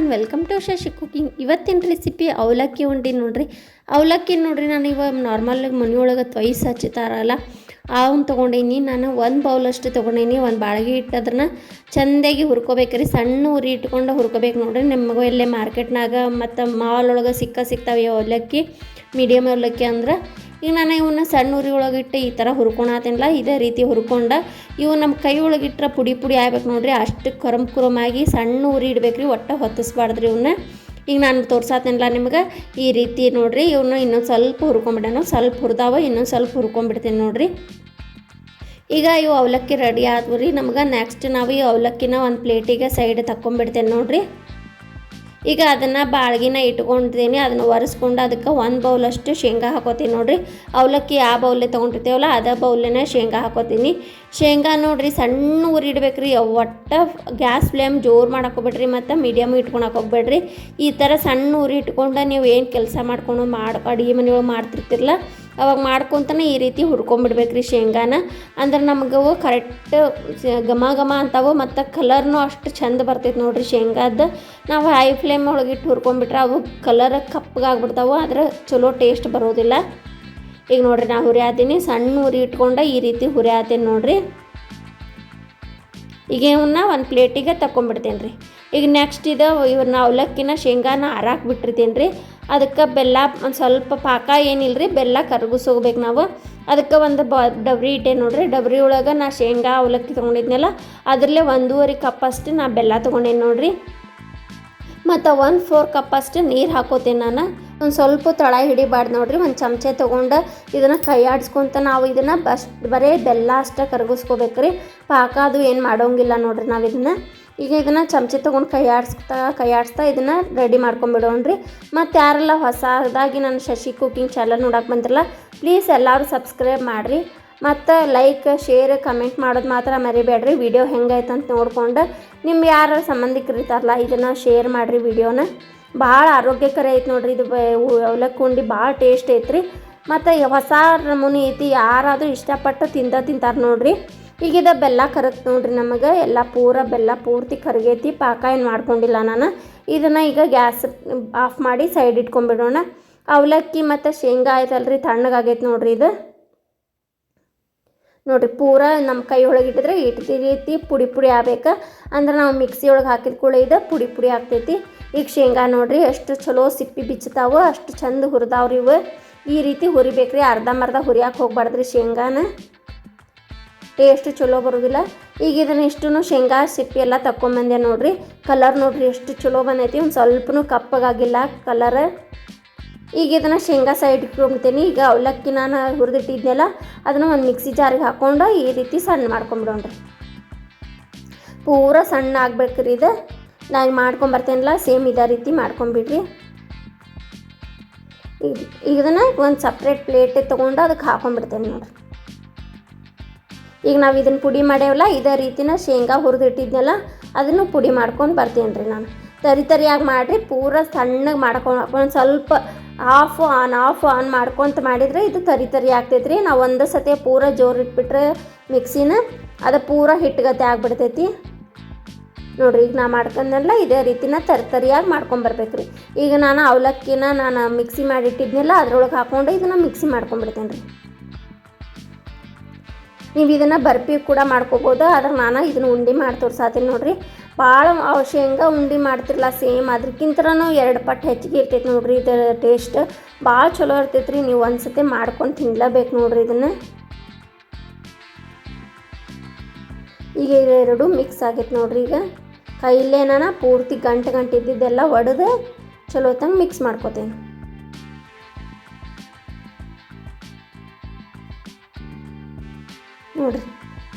And welcome to Shashi cooking ಇವತ್ತಿನ recipe ಅವಲಕ್ಕಿ ಉಂಡಿ ನೋಡ್ರಿ. ಅವಲಕ್ಕಿ ನೋಡ್ರಿ, ನಾನು ಇವಾಗ ನಾರ್ಮಲ್ ಮನೆಯೊಳಗೆ ತ್ವಯ್ಸ್ ಹಚ್ಚುತ್ತಾರಲ್ಲ ಅವನ್ನ ತೊಗೊಂಡೀನಿ. ನಾನು ಒಂದು ಬೌಲಷ್ಟು ತೊಗೊಂಡೀನಿ, ಒಂದು ಬಾಳಿಗೆ ಹಿಟ್ಟು ಅದನ್ನು ಚೆಂದಾಗಿ ಹುರ್ಕೋಬೇಕ್ರಿ. ಸಣ್ಣ ಉರಿ ಇಟ್ಕೊಂಡು ಹುರ್ಕೋಬೇಕು ನೋಡ್ರಿ. ನಿಮಗೂ ಇಲ್ಲೇ ಮಾರ್ಕೆಟ್ನಾಗ ಮತ್ತು ಮಾಲ್ ಒಳಗೆ ಸಿಕ್ಕ ಸಿಗ್ತಾವೆ ಅವಲಕ್ಕಿ ಮೀಡಿಯಮ್ ಅವಲಕ್ಕಿ ಅಂದ್ರೆ. ಈಗ ನಾನು ಇವನ್ನ ಸಣ್ಣ ಉರಿ ಒಳಗಿಟ್ಟು ಈ ಥರ ಹುರ್ಕೊಳತ್ತೇನಲ್ಲ ಇದೇ ರೀತಿ ಹುರ್ಕೊಂಡ ಇವು ನಮ್ಮ ಕೈ ಒಳಗಿಟ್ರೆ ಪುಡಿ ಪುಡಿ ಆಗ್ಬೇಕು ನೋಡ್ರಿ. ಅಷ್ಟು ಕರಮ್ ಕುರಮಾಗಿ ಸಣ್ಣ ಉರಿ ಇಡ್ಬೇಕ್ರಿ. ಒಟ್ಟು ಹೊತ್ತಿಸ್ಬಾರ್ದ್ರಿ ಇವನ್ನ ಈಗ ನಾನು ತೋರ್ಸಾತೇನಲ್ಲ ನಿಮ್ಗೆ? ಈ ರೀತಿ ನೋಡ್ರಿ ಇವನ್ನ ಇನ್ನೊಂದು ಸ್ವಲ್ಪ ಹುರ್ಕೊಂಬಿಡೋಣ ಸ್ವಲ್ಪ ಹುರಿದಾವ, ಇನ್ನೊಂದು ಸ್ವಲ್ಪ ಹುರ್ಕೊಂಬಿಡ್ತೀನಿ ನೋಡ್ರಿ. ಈಗ ಇವು ಅವಲಕ್ಕಿ ರೆಡಿ ಆದ್ವು ರೀ. ನಮ್ಗೆ ನೆಕ್ಸ್ಟ್ ನಾವು ಈ ಅವಲಕ್ಕಿನ ಒಂದು ಪ್ಲೇಟಿಗೆ ಸೈಡ್ ತಕ್ಕೊಂಬಿಡ್ತೇನೆ ನೋಡ್ರಿ. ಈಗ ಅದನ್ನು ಬಾಳ್ಗಿನ ಇಟ್ಕೊಂಡಿದ್ದೀನಿ. ಅದನ್ನು ಒರೆಸ್ಕೊಂಡು ಅದಕ್ಕೆ ಒಂದು ಬೌಲಷ್ಟು ಶೇಂಗಾ ಹಾಕೋತೀನಿ ನೋಡಿರಿ. ಅವಲಕ್ಕಿ ಯಾವ ಬೌಲೆ ತೊಗೊಂಡಿರ್ತೀವಲ್ಲ, ಅದ ಬೌಲಿನ ಶೇಂಗಾ ಹಾಕೋತೀನಿ. ಶೇಂಗಾ ನೋಡಿರಿ ಸಣ್ಣ ಉರಿ ರೀ ಒಟ್ಟು ಗ್ಯಾಸ್ ಫ್ಲೇಮ್ ಜೋರು ಮಾಡಾಕೋಬೇಡ್ರಿ ಮತ್ತು ಮೀಡಿಯಮ್ ಇಟ್ಕೊಳಕ್ಕೆ ಹೋಗ್ಬೇಡ್ರಿ. ಈ ಥರ ಸಣ್ಣ ಉರಿ ಇಟ್ಕೊಂಡು ನೀವು ಏನು ಕೆಲಸ ಮಾಡ್ಕೊಂಡು ಮಾಡಿ ಅಡುಗೆ ಮನೆಯೊಳಗೆ ಮಾಡ್ತಿರ್ತಿರಲ್ಲ ಅವಾಗ ಮಾಡ್ಕೊತಾನೆ ಈ ರೀತಿ ಹುರ್ಕೊಂಬಿಡ್ಬೇಕ್ರಿ ಶೇಂಗಾನ. ಅಂದ್ರೆ ನಮ್ಗೆ ಕರೆಕ್ಟ್ ಘಮ ಘಮ ಅಂತಾವು, ಮತ್ತು ಕಲರ್ನು ಅಷ್ಟು ಚಂದ ಬರ್ತೈತೆ ನೋಡ್ರಿ ಶೇಂಗಾದ. ನಾವು ಹೈ ಫ್ಲೇಮ್ ಒಳಗಿಟ್ಟು ಹುರ್ಕೊಂಡ್ಬಿಟ್ರೆ ಅವು ಕಲರ್ ಕಪ್ಪಗಾಗ್ಬಿಡ್ತಾವೆ, ಆದರೆ ಚಲೋ ಟೇಸ್ಟ್ ಬರೋದಿಲ್ಲ. ಈಗ ನೋಡ್ರಿ ನಾ ಆತೀನಿ ಸಣ್ಣ ಹುರಿ ಇಟ್ಕೊಂಡು ಈ ರೀತಿ ಹುರಿಯಾತೀನಿ ನೋಡ್ರಿ. ಈಗ ಇವನ್ನ ಒಂದು ಪ್ಲೇಟಿಗೆ ತಗೊಂಬಿಡ್ತೇನೆ ರೀ ಈಗ ನೆಕ್ಸ್ಟ್ ಇದು ಇವನ್ನ ಅವಲಕ್ಕಿನ ಶೇಂಗಾನ ಹಾರಾಕ್ ಬಿಟ್ಟಿರ್ತೀನಿ ರೀ ಅದಕ್ಕೆ ಬೆಲ್ಲ ಒಂದು ಸ್ವಲ್ಪ ಪಾಕ ಏನಿಲ್ಲ ರೀ ಬೆಲ್ಲ ಕರಗಿಸೋಗ್ಬೇಕು ನಾವು. ಅದಕ್ಕೆ ಒಂದು ಬ, ಡಬ್ರಿ ಇಟ್ಟೆ ನೋಡ್ರಿ. ಡಬ್ರಿ ಒಳಗೆ ನಾ ಶೇಂಗಾ ಅವಲಕ್ಕಿ ತೊಗೊಂಡಿದ್ನಲ್ಲ, ಅದರಲ್ಲೇ ಒಂದೂವರೆ ಕಪ್ ಅಷ್ಟು ನಾ ಬೆಲ್ಲ ತೊಗೊಂಡೇನಿ ನೋಡ್ರಿ. ಮತ್ತು ಒನ್ ಫೋರ್ ಕಪ್ ಅಷ್ಟು ನೀರು ಹಾಕೋತೀನಿ ನಾನು. ಒಂದು ಸ್ವಲ್ಪ ತಳ ಹಿಡಿಬಾರ್ದು ನೋಡ್ರಿ, ಒಂದು ಚಮಚೆ ತೊಗೊಂಡು ಇದನ್ನು ಕೈ ಆಡಿಸ್ಕೊಂತ ನಾವು ಇದನ್ನು ಬಸ್, ಬರೀ ಬೆಲ್ಲ ಅಷ್ಟೇ ಕರಗಿಸ್ಕೋಬೇಕ್ರಿ. ಪಾಕ ಅದು ಏನು ಮಾಡೋಂಗಿಲ್ಲ ನೋಡ್ರಿ ನಾವು ಇದನ್ನು. ಈಗ ಇದನ್ನು ಚಮಚೆ ತೊಗೊಂಡು ಕೈ ಆಡಿಸ್ತಾ ಕೈ ಆಡಿಸ್ತಾ ಇದನ್ನು ರೆಡಿ ಮಾಡ್ಕೊಂಬಿಡೋಣ್ರಿ. ಮತ್ತು ಯಾರೆಲ್ಲ ಹೊಸದಾಗಿ ನನ್ನ ಶಶಿ ಕುಕಿಂಗ್ ಚಾನಲ್ ನೋಡಕ್ಕೆ ಬಂದಿರಲ್ಲ ಪ್ಲೀಸ್ ಎಲ್ಲರೂ ಸಬ್ಸ್ಕ್ರೈಬ್ ಮಾಡಿರಿ. ಮತ್ತು ಲೈಕ್ ಶೇರ್ ಕಮೆಂಟ್ ಮಾಡೋದು ಮಾತ್ರ ಮರಿಬೇಡ್ರಿ. ವಿಡಿಯೋ ಹೆಂಗೈತೆ ಅಂತ ನೋಡ್ಕೊಂಡು ನಿಮ್ಮ ಯಾರು ಸಂಬಂಧಿಕರು ಇರ್ತಾರಲ್ಲ, ಇದನ್ನು ಶೇರ್ ಮಾಡಿರಿ ವಿಡಿಯೋನ ಭಾಳ ಆರೋಗ್ಯಕರ ಐತೆ ನೋಡ್ರಿ ಇದು ಅವಲಕ್ಕಿ ಉಂಡಿ ಭಾಳ ಟೇಸ್ಟ್ ಐತ್ರಿ. ಮತ್ತು ಹೊಸ ನಮೂನಿ ಐತಿ, ಯಾರಾದರೂ ಇಷ್ಟಪಟ್ಟು ತಿಂದ ತಿಂತಾರೆ ನೋಡ್ರಿ. ಈಗ ಇದು ಬೆಲ್ಲ ಕರತ್ ನೋಡ್ರಿ ನಮಗೆ. ಎಲ್ಲ ಪೂರ ಬೆಲ್ಲ ಪೂರ್ತಿ ಕರಗೈತಿ. ಪಾಕ ಏನು ಮಾಡ್ಕೊಂಡಿಲ್ಲ ನಾನು. ಇದನ್ನು ಈಗ ಗ್ಯಾಸ್ ಆಫ್ ಮಾಡಿ ಸೈಡ್ ಇಟ್ಕೊಂಡ್ಬಿಡೋಣ ಅವಲಕ್ಕಿ ಮತ್ತು ಶೇಂಗಾ ಆಯ್ತಲ್ರಿ ತಣ್ಣಗಾಗೈತೆ ನೋಡ್ರಿ ಇದು. ನೋಡಿರಿ ಪೂರ ನಮ್ಮ ಕೈ ಒಳಗೆ ಇಟ್ಟಿದ್ರೆ ಇಟ್ಟು ರೀತಿ ಪುಡಿ ಪುಡಿ ಆಗ್ಬೇಕು. ಅಂದ್ರೆ ನಾವು ಮಿಕ್ಸಿ ಒಳಗೆ ಹಾಕಿದ ಕೂಡ ಇದು ಪುಡಿ ಪುಡಿ ಆಗ್ತೈತಿ. ಈಗ ಶೇಂಗಾ ನೋಡ್ರಿ ಎಷ್ಟು ಚಲೋ ಸಿಪ್ಪಿ ಬಿಚ್ಚತಾವು, ಅಷ್ಟು ಚಂದ ಹುರಿದಾವ್ರಿ ಇವು. ಈ ರೀತಿ ಹುರಿಬೇಕ್ರಿ. ಅರ್ಧಂಬರ್ಧ ಹುರಿಯಾಕೆ ಹೋಗ್ಬಾರ್ದ್ರಿ ಶೇಂಗಾನ. ಟೇಸ್ಟ್ ಚಲೋ ಬರೋದಿಲ್ಲ. ಈಗ ಇದನ್ನು ಇಷ್ಟು ಶೇಂಗಾ, ಸಿಪ್ಪಿ ಎಲ್ಲ ತಕ್ಕೊಂಬಂದೆ ನೋಡ್ರಿ. ಕಲರ್ ನೋಡ್ರಿ ಎಷ್ಟು ಚಲೋ ಬಂದೈತಿ. ಒಂದು ಸ್ವಲ್ಪನೂ ಕಪ್ಪಗಾಗಿಲ್ಲ ಕಲರ್ ಈಗ ಇದನ್ನು ಶೇಂಗಾ ಸೈಡ್ ಇಟ್ಕೊಂಡ್ಬಿಡ್ತೀನಿ ಈಗ ಅವಲಕ್ಕಿ ನಾನು ಹುರಿದಿಟ್ಟಿದ್ನಲ್ಲ, ಅದನ್ನು ಒಂದು ಮಿಕ್ಸಿ ಜಾರಿಗೆ ಹಾಕ್ಕೊಂಡು ಈ ರೀತಿ ಸಣ್ಣ ಮಾಡ್ಕೊಂಬಿಡೋಣ್ರಿ. ಪೂರ ಸಣ್ಣ ಆಗ್ಬೇಕ್ರಿ ಇದು. ನಾನು ಮಾಡ್ಕೊಂಬರ್ತೇನಲ್ಲ ಸೇಮ್ ಇದೇ ರೀತಿ ಮಾಡ್ಕೊಂಬಿಡ್ರಿ. ಈಗ ಇದನ್ನು ಒಂದು ಸಪ್ರೇಟ್ ಪ್ಲೇಟ್ ತೊಗೊಂಡು ಅದಕ್ಕೆ ಹಾಕೊಂಡ್ಬಿಡ್ತೇನೆ ನೋಡ್ರಿ. ಈಗ ನಾವು ಇದನ್ನು ಪುಡಿ ಮಾಡೇವಲ್ಲ, ಇದೇ ರೀತಿನ ಶೇಂಗಾ ಹುರಿದಿಟ್ಟಿದ್ನಲ್ಲ, ಅದನ್ನು ಪುಡಿ ಮಾಡ್ಕೊಂಡು ಬರ್ತೀನಿ ರೀ ನಾನು. ತರಿ ತರಿಯಾಗಿ ಮಾಡಿರಿ, ಪೂರ ಸಣ್ಣಗೆ ಮಾಡ್ಕೊಂಡು ಒಂದು ಸ್ವಲ್ಪ ಆಫ್ ಆನ್ ಆಫ್ ಆನ್ ಮಾಡ್ಕೊಂತ ಮಾಡಿದರೆ ಇದು ತರಿ ತರಿ ಆಗ್ತೈತೆ ರೀ ನಾವು ಒಂದು ಸತಿ ಪೂರ ಜೋರು ಇಟ್ಬಿಟ್ರೆ ಮಿಕ್ಸಿನ ಅದು ಪೂರ ಹಿಟ್ಟುಗತೆ ಆಗ್ಬಿಡ್ತೈತಿ. ನೋಡಿರಿ, ಈಗ ನಾ ಮಾಡ್ಕೊಂಡಲ್ಲ ಇದೇ ರೀತಿನ ತರಿ ತರಿಯಾಗಿ ಮಾಡ್ಕೊಂಬರ್ಬೇಕು ರೀ ಈಗ ನಾನು ಅವಲಕ್ಕಿನ ನಾನು ಮಿಕ್ಸಿ ಮಾಡಿಟ್ಟಿದ್ನಲ್ಲ, ಅದ್ರೊಳಗೆ ಹಾಕ್ಕೊಂಡು ಇದನ್ನು ಮಿಕ್ಸಿ ಮಾಡ್ಕೊಂಬಿಡ್ತೇನೆ ರೀ ನೀವು ಇದನ್ನು ಬರ್ಫಿ ಕೂಡ ಮಾಡ್ಕೋಬೋದು. ಆದ್ರೆ ನಾನು ಇದನ್ನು ಉಂಡೆ ಮಾಡಿ ತೋರಿಸಾತೀನಿ ನೋಡಿರಿ. ಭಾಳ ಶೇಂಗಾ ಉಂಡೆ ಮಾಡ್ತಿರಲ್ಲ ಸೇಮ್ ಅದಕ್ಕಿಂತನೂ ಎರಡು ಪಟ್ಟು ಹೆಚ್ಚಿಗೆ ಇರ್ತೈತೆ ನೋಡಿರಿ. ಇದರ ಟೇಸ್ಟ್ ಭಾಳ ಚಲೋ ಇರ್ತೈತೆ ರೀ ನೀವು ಒಂದು ಸತಿ ಮಾಡ್ಕೊಂಡು ತಿನ್ಲೇಬೇಕು ನೋಡಿರಿ ಇದನ್ನು. ಈಗ ಇವೆರಡು ಮಿಕ್ಸ್ ಆಗೈತೆ ನೋಡ್ರಿ ಈಗ. ಕೈಲೇನ ಪೂರ್ತಿ ಗಂಟೆ ಗಂಟೆ ಇದ್ದಿದ್ದೆಲ್ಲ ಒಡೆದು ಚಲೋ ತಂಗೆ ಮಿಕ್ಸ್ ಮಾಡ್ಕೋತೇನೆ. ನೋಡ್ರಿ.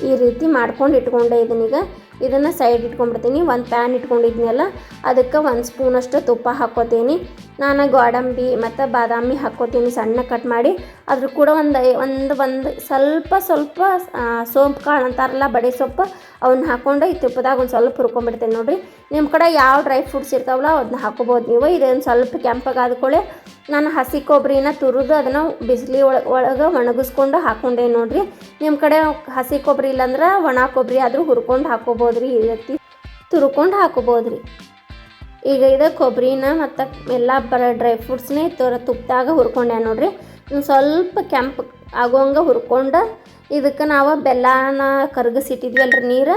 ಈ ರೀತಿ ಮಾಡ್ಕೊಂಡು ಇಟ್ಕೊಂಡೆ ಇದನ್ನೀಗ ಇದನ್ನು ಸೈಡ್ ಇಟ್ಕೊಂಡ್ಬಿಡ್ತೀನಿ. ಒಂದು ಪ್ಯಾನ್ ಇಟ್ಕೊಂಡಿದ್ನಲ್ಲ, ಅದಕ್ಕೆ ಒಂದು ಸ್ಪೂನಷ್ಟು ತುಪ್ಪ ಹಾಕ್ಕೋತೀನಿ. ನಾನು ಗೋಡಂಬಿ ಮತ್ತು ಬಾದಾಮಿ ಹಾಕ್ಕೋತೀನಿ ಸಣ್ಣ ಕಟ್ ಮಾಡಿ. ಅದ್ರ ಕೂಡ ಒಂದು ಒಂದು ಒಂದು ಸ್ವಲ್ಪ ಸ್ವಲ್ಪ ಸೋಂಪು ಕಾಳು ಅಂತಾರಲ್ಲ ಬಡೆ ಸೊಪ್ಪು ಅವನ್ನ ಹಾಕ್ಕೊಂಡು ಈ ತುಪ್ಪದಾಗ ಒಂದು ಸ್ವಲ್ಪ ಹುರ್ಕೊಂಡ್ಬಿಡ್ತೇನೆ ನೋಡಿರಿ. ನಿಮ್ಮ ಕಡೆ ಯಾವ ಡ್ರೈ ಫ್ರೂಟ್ಸ್ ಇರ್ತಾವಲ್ಲ ಅದನ್ನ ಹಾಕೋಬೋದು ನೀವು. ಇದೊಂದು ಸ್ವಲ್ಪ ಕೆಂಪಗಾದ್ಕೊಳ್ಳೆ ನಾನು ಹಸಿ ಕೊಬ್ಬರಿನ ತುರಿದು ಅದನ್ನು ಬಿಸಿಲಿ ಒಳಗೆ ಒಳಗೆ ಒಣಗಿಸ್ಕೊಂಡು ಹಾಕ್ಕೊಂಡೆ ನೋಡಿರಿ. ನಿಮ್ಮ ಕಡೆ ಹಸಿ ಕೊಬ್ಬರಿ ಇಲ್ಲಾಂದ್ರೆ ಒಣ ಕೊಬ್ಬರಿ ಆದರೂ ಹುರ್ಕೊಂಡು ಹಾಕೋಬೋದು ರೀ ಈ ರೀತಿ ತುರ್ಕೊಂಡು ಹಾಕೋಬೋದು ರೀ ಈಗ ಇದು ಕೊಬ್ಬರಿನ ಮತ್ತು ಎಲ್ಲ ಬರ ಡ್ರೈ ಫ್ರೂಟ್ಸ್ನೇ ತೋರ ತುಪ್ಪದಾಗ ಹುರ್ಕೊಂಡೆ ನೋಡ್ರಿ. ಸ್ವಲ್ಪ ಕೆಂಪು ಆಗೋಂಗೆ ಹುರ್ಕೊಂಡು ಇದಕ್ಕೆ ನಾವು ಬೆಲ್ಲನ ಕರಗಿಸಿಟ್ಟಿದ್ವಲ್ರಿ ನೀರು.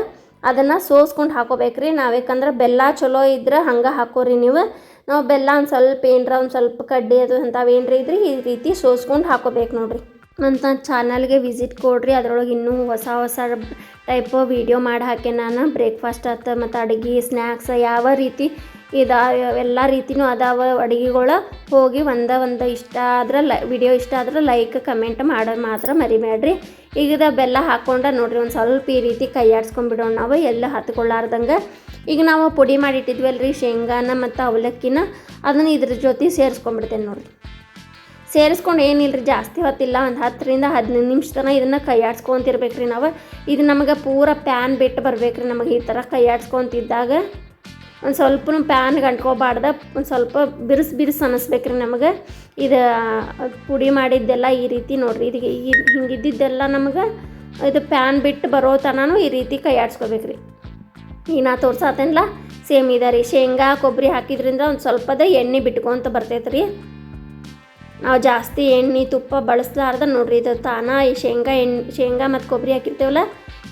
ಅದನ್ನು ಸೋಸ್ಕೊಂಡು ಹಾಕೋಬೇಕ್ರಿ. ನಾವು ಯಾಕಂದ್ರೆ ಬೆಲ್ಲ ಚಲೋ ಇದ್ರೆ ಹಂಗೆ ಹಾಕೋರಿ ನೀವು. ನಾವು ಬೆಲ್ಲ ಒಂದು ಸ್ವಲ್ಪ ಏನರ ಒಂದು ಸ್ವಲ್ಪ ಕಡ್ಡಿ ಅದು ಅಂಥವು ಏನರ ಇದ್ರಿ ಈ ರೀತಿ ಸೋಸ್ಕೊಂಡು ಹಾಕೋಬೇಕು ನೋಡ್ರಿ. ಅಂತ ಚಾನಲ್ಗೆ ವಿಸಿಟ್ ಕೊಡ್ರಿ. ಅದರೊಳಗೆ ಇನ್ನೂ ಹೊಸ ಹೊಸ ಟೈಪ್ ವಿಡಿಯೋ ಮಾಡಿ ಹಾಕೆ ನಾನು. ಬ್ರೇಕ್ಫಾಸ್ಟ್ ಆತ ಮತ್ತು ಅಡುಗೆ ಸ್ನ್ಯಾಕ್ಸ್ ಯಾವ ರೀತಿ ಇದಾ, ಎಲ್ಲ ರೀತಿನೂ ಅದಾವ ಅಡುಗೆಗಳು ಹೋಗಿ ಒಂದ, ಒಂದು ಇಷ್ಟ ಆದ್ರೆ ಲೈ ವಿಡಿಯೋ ಇಷ್ಟ ಆದ್ರೆ ಲೈಕ್ ಕಮೆಂಟ್ ಮಾಡೋದು ಮಾತ್ರ ಮರಿಬೇಡ್ರಿ. ಈಗ ಬೆಲ್ಲ ಹಾಕ್ಕೊಂಡ ನೋಡ್ರಿ ಒಂದು ಸ್ವಲ್ಪ ಈ ರೀತಿ ಕೈ ಆಡ್ಸ್ಕೊಂಡ್ಬಿಡೋಣ ನಾವು ಎಲ್ಲ ಹತ್ಕೊಳ್ಳಾರ್ದಂಗೆ. ಈಗ ನಾವು ಪುಡಿ ಮಾಡಿಟ್ಟಿದ್ವಲ್ರಿ ಶೇಂಗಾನ ಮತ್ತು ಅವಲಕ್ಕಿನ, ಅದನ್ನು ಇದ್ರ ಜೊತೆ ಸೇರಿಸ್ಕೊಂಡ್ಬಿಡ್ತೇನೆ ನೋಡಿರಿ. ಸೇರಿಸ್ಕೊಂಡು ಏನಿಲ್ಲ ರೀ ಜಾಸ್ತಿ ಹೊತ್ತಿಲ್ಲ, ಒಂದು ಹತ್ತರಿಂದ ಹದಿನೈದು ನಿಮಿಷ ತನಕ ಇದನ್ನು ಕೈ ಆಡ್ಸ್ಕೊಂತಿರ್ಬೇಕು ರೀ ನಾವು. ಇದು ನಮಗೆ ಪೂರ ಪ್ಯಾನ್ ಬಿಟ್ಟು ಬರ್ಬೇಕು ರೀ ನಮಗೆ ಈ ಥರ ಕೈ ಆಡ್ಸ್ಕೊತಿದ್ದಾಗ. ಒಂದು ಸ್ವಲ್ಪ ಪ್ಯಾನ್ಗೆ ಅಂಟ್ಕೋಬಾರ್ದ ಒಂದು ಸ್ವಲ್ಪ ಬಿರುಸು ಬಿರುಸು ಅನ್ನಿಸ್ಬೇಕು ರೀ ನಮಗೆ. ಇದು ಪುಡಿ ಮಾಡಿದ್ದೆಲ್ಲ ಈ ರೀತಿ ನೋಡಿರಿ. ಇದು ಹಿಂಗಿದ್ದಿದ್ದೆಲ್ಲ ನಮಗೆ ಇದು ಪ್ಯಾನ್ ಬಿಟ್ಟು ಬರೋ ತನೂ ಈ ರೀತಿ ಕೈ ಆಡ್ಸ್ಕೊಬೇಕು ರೀ ಈಗ ನಾ ತೋರ್ಸಾತೇನಲ್ಲ ಸೇಮ್ ಇದೆ ರೀ. ಶೇಂಗಾ ಕೊಬ್ಬರಿ ಹಾಕಿದ್ರಿಂದ ಒಂದು ಸ್ವಲ್ಪದ ಎಣ್ಣೆ ಬಿಟ್ಕೊಂತ ಬರ್ತೈತೆ ರೀ ನಾವು ಜಾಸ್ತಿ ಎಣ್ಣೆ, ತುಪ್ಪ ಬಳಸ್ಲಾರ್ದ ನೋಡ್ರಿ. ಇದು ತಾನ ಈ ಶೇಂಗಾ ಎಣ್ಣೆ ಶೇಂಗಾ ಮತ್ತು ಕೊಬ್ಬರಿ ಹಾಕಿರ್ತೇವಲ್ಲ,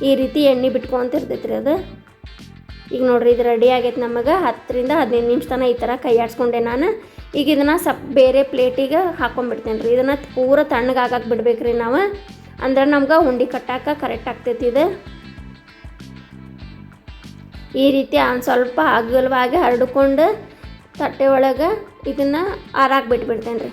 ಈ ರೀತಿ ಎಣ್ಣೆ ಬಿಟ್ಕೊಂತಿರ್ತೈತೆ ರೀ ಅದು. ಈಗ ನೋಡ್ರಿ, ಇದು ರೆಡಿ ಆಗೈತೆ ನಮಗೆ. ಹತ್ತರಿಂದ ಹದಿನೈದು ನಿಮಿಷ ತನಕ ಈ ಥರ ಕೈ ಆಡ್ಸ್ಕೊಂಡೆ ನಾನು. ಈಗ ಇದನ್ನು ಸಪ್ ಬೇರೆ ಪ್ಲೇಟಿಗೆ ಹಾಕೊಂಡ್ಬಿಡ್ತೇನೆ ರೀ. ಇದನ್ನು ಪೂರ ತಣ್ಣಗಾಗಕ್ಕೆ ಬಿಡ್ಬೇಕು ರೀ ನಾವು. ಅಂದ್ರೆ ನಮ್ಗೆ ಉಂಡಿ ಕಟ್ಟಾಕ ಕರೆಕ್ಟ್ ಆಗ್ತೈತಿ ಇದು. ಈ ರೀತಿ ಒಂದು ಸ್ವಲ್ಪ ಅಗಲವಾಗಿ ಹರಡ್ಕೊಂಡು ತಟ್ಟೆ ಒಳಗೆ ಇದನ್ನು ಆರಾಕ್ ಬಿಟ್ಬಿಡ್ತೇನೆ ರೀ.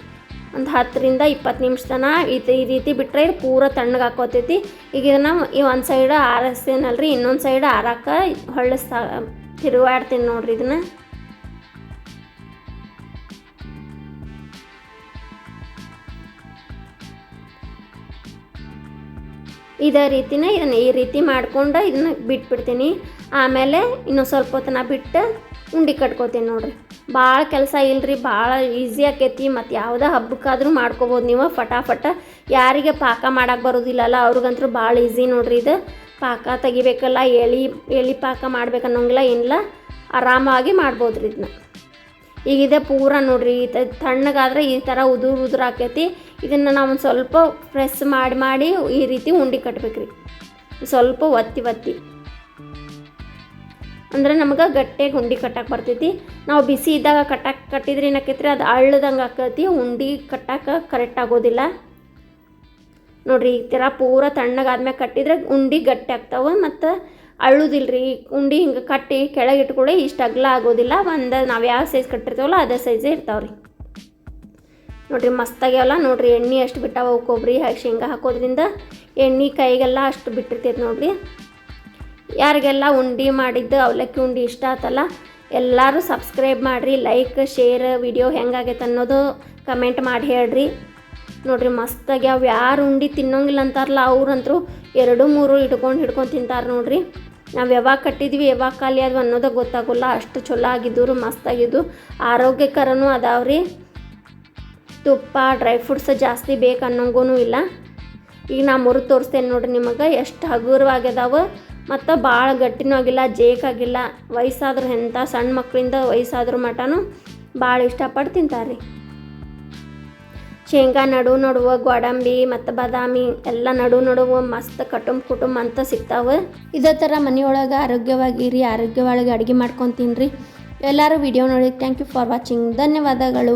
ಒಂದು ಹತ್ತರಿಂದ ಇಪ್ಪತ್ತು ನಿಮಿಷ ತನಕ ಇದು ಈ ರೀತಿ ಬಿಟ್ಟರೆ ಇದು ಪೂರ ತಣ್ಣಗೆ ಹಾಕೋತೈತಿ. ಈಗ ಇದನ್ನು ಈ ಒಂದು ಸೈಡ್ ಆರಿಸ್ತೇನಲ್ರಿ, ಇನ್ನೊಂದು ಸೈಡ್ ಆರಾಕ ಹೊಳ್ಳಿಸ್ತಾ ತಿರುಗಾಡ್ತೀನಿ ನೋಡ್ರಿ ಇದನ್ನು. ಇದೇ ರೀತಿನೇ ಇದನ್ನು ಈ ರೀತಿ ಮಾಡ್ಕೊಂಡು ಇದನ್ನ ಬಿಟ್ಬಿಡ್ತೀನಿ. ಆಮೇಲೆ ಇನ್ನೊಂದು ಸ್ವಲ್ಪ ಹೊತ್ತನ ಬಿಟ್ಟು ಉಂಡೆ ಕಟ್ಕೋತೀನಿ ನೋಡ್ರಿ. ಭಾಳ ಕೆಲಸ ಇಲ್ರಿ ಭಾಳ ಈಸಿ ಆಕೈತಿ, ಮತ್ತು ಯಾವುದೇ ಹಬ್ಬಕ್ಕಾದ್ರೂ ಮಾಡ್ಕೋಬೋದು ನೀವು. ಫಟಾಫಟ ಯಾರಿಗೆ ಪಾಕ ಮಾಡಕ್ಕೆ ಬರೋದಿಲ್ಲಲ್ಲ ಅವ್ರಿಗಂತೂ ಭಾಳ ಈಸಿ ನೋಡ್ರಿ ಇದು. ಪಾಕ ತೆಗಿಬೇಕಲ್ಲ, ಎಳಿ ಎಳಿ ಪಾಕ ಮಾಡ್ಬೇಕನ್ನೋಂಗಿಲ್ಲ ಏನಿಲ್ಲ, ಆರಾಮಾಗಿ ಮಾಡ್ಬೋದು ರೀ ಇದನ್ನ ಈಗ ಇದೆ ಪೂರ ನೋಡ್ರಿ, ಈ ತಣ್ಣಗಾದ್ರೆ ಈ ಥರ ಉದುರು ಉದುರು ಆಕೈತಿ. ಇದನ್ನು ನಾವು ಒಂದು ಸ್ವಲ್ಪ ಪ್ರೆಸ್ ಮಾಡಿ ಮಾಡಿ ಈ ರೀತಿ ಉಂಡೆ ರೀ ಸ್ವಲ್ಪ ಒತ್ತಿ ಒತ್ತಿ. ಅಂದ್ರೆ ನಮಗೆ ಗಟ್ಟಿಯಾಗಿ ಉಂಡೆ ಕಟ್ಟಕ್ಕೆ ಬರ್ತೈತಿ. ನಾವು ಬಿಸಿ ಇದ್ದಾಗ ಕಟ್ಟಕ್ಕೆ ಕಟ್ಟಿದ್ರೆ ಏನಾಕೈತ್ರಿ? ಅದು ಅಳ್ಳದಂಗೆ ಆಕೈತಿ ಉಂಡೆ ಕಟ್ಟಕ್ಕೆ ಕರೆಕ್ಟ್ ಆಗೋದಿಲ್ಲ. ನೋಡ್ರಿ, ಈ ಥರ ಪೂರ ತಣ್ಣಗಾದ್ಮೇಲೆ ಕಟ್ಟಿದ್ರೆ ಉಂಡೆ ಗಟ್ಟಿ ಆಗ್ತಾವೆ ಮತ್ತು ರೀ ಉಂಡೆ ಹಿಂಗೆ ಕಟ್ಟಿ ಕೆಳಗೆ ಇಟ್ಕೊಳ್ಳಿ ಇಷ್ಟು ಅಗಲ ಆಗೋದಿಲ್ಲ. ಒಂದು ನಾವು ಯಾವ ಸೈಜ್ ಕಟ್ಟಿರ್ತೀವಲ್ಲ ಅದೇ ಸೈಜೇ ಇರ್ತಾವ್ರಿ. ನೋಡ್ರಿ ಮಸ್ತಾಗ್ಯಾವಲ್ಲ ನೋಡ್ರಿ, ಎಣ್ಣೆ ಅಷ್ಟು ಬಿಟ್ಟಾವ ಕೊಬ್ಬರಿ ಶೇಂಗಾ ಹಾಕೋದ್ರಿಂದ ಎಣ್ಣೆ ಕೈಗೆಲ್ಲ ಅಷ್ಟು ಬಿಟ್ಟಿರ್ತೈತೆ ನೋಡ್ರಿ. ಯಾರಿಗೆಲ್ಲ ಉಂಡೆ ಮಾಡಿದ್ದು, ಅವಲಕ್ಕಿ ಉಂಡೆ ಇಷ್ಟ ಆತಲ್ಲ, ಎಲ್ಲರೂ ಸಬ್ಸ್ಕ್ರೈಬ್ ಮಾಡಿರಿ ಲೈಕ್ ಶೇರ್ ವಿಡಿಯೋ ಹೆಂಗಾಗೈತೆ ಅನ್ನೋದು ಕಮೆಂಟ್ ಮಾಡಿ ಹೇಳ್ರಿ. ನೋಡ್ರಿ ಮಸ್ತಾಗ್ಯಾವ ಯಾರು ಉಂಡೆ ತಿನ್ನೋಂಗಿಲ್ಲ ಅಂತಾರಲ್ಲ, ಅವ್ರಂತರೂ ಎರಡು, ಮೂರು ಇಟ್ಕೊಂಡು ಹಿಡ್ಕೊಂಡು ತಿಂತಾರೆ ನೋಡ್ರಿ. ನಾವು ಯಾವಾಗ ಕಟ್ಟಿದ್ವಿ, ಯಾವಾಗ ಖಾಲಿ ಅದು ಅನ್ನೋದು ಗೊತ್ತಾಗೋಲ್ಲ. ಅಷ್ಟು ಚಲೋ ಆಗಿದ್ದು ಮಸ್ತಾಗಿದ್ದು ಆರೋಗ್ಯಕರನೂ ಅದಾವ್ರಿ ತುಪ್ಪ ಡ್ರೈ ಫ್ರೂಟ್ಸ್ ಜಾಸ್ತಿ ಬೇಕು ಅನ್ನೋಂಗೂ ಇಲ್ಲ. ಈಗ ನಾ ಮುರಿದು ತೋರಿಸ್ತೇನೆ ನೋಡ್ರಿ ನಿಮಗೆ, ಎಷ್ಟು ಹಗುರವಾಗ್ಯದಾವ. ಮತ್ತು ಭಾಳ ಗಟ್ಟಿನೂ ಆಗಿಲ್ಲ ಜೇಕಾಗಿಲ್ಲ ವಯಸ್ಸಾದ್ರೂ ಎಂಥ ಸಣ್ಣ ಮಕ್ಕಳಿಂದ ವಯಸ್ಸಾದ್ರ ಮಟನೂ ಭಾಳ ಇಷ್ಟಪಟ್ಟು ತಿಂತಾರೆ ರೀ ಶೇಂಗಾ ನಡು ನಡುವ ಗೋಡಂಬಿ ಮತ್ತು ಬಾದಾಮಿ ಎಲ್ಲ ನಡು ನಡುವ ಮಸ್ತ್ ಕಟುಂಬ ಕುಟುಂಬ ಅಂತ ಸಿಗ್ತಾವೆ. ಇದೇ ಥರ ಮನೆಯೊಳಗೆ ಆರೋಗ್ಯವಾಗಿರಿ, ಆರೋಗ್ಯವಾಗಿ ಅಡುಗೆ ಮಾಡ್ಕೊಂಡು ತಿನ್ನಿರಿ ಎಲ್ಲರೂ ವಿಡಿಯೋ ನೋಡಿ ಥ್ಯಾಂಕ್ ಯು ಫಾರ್ ವಾಚಿಂಗ್ ಧನ್ಯವಾದಗಳು.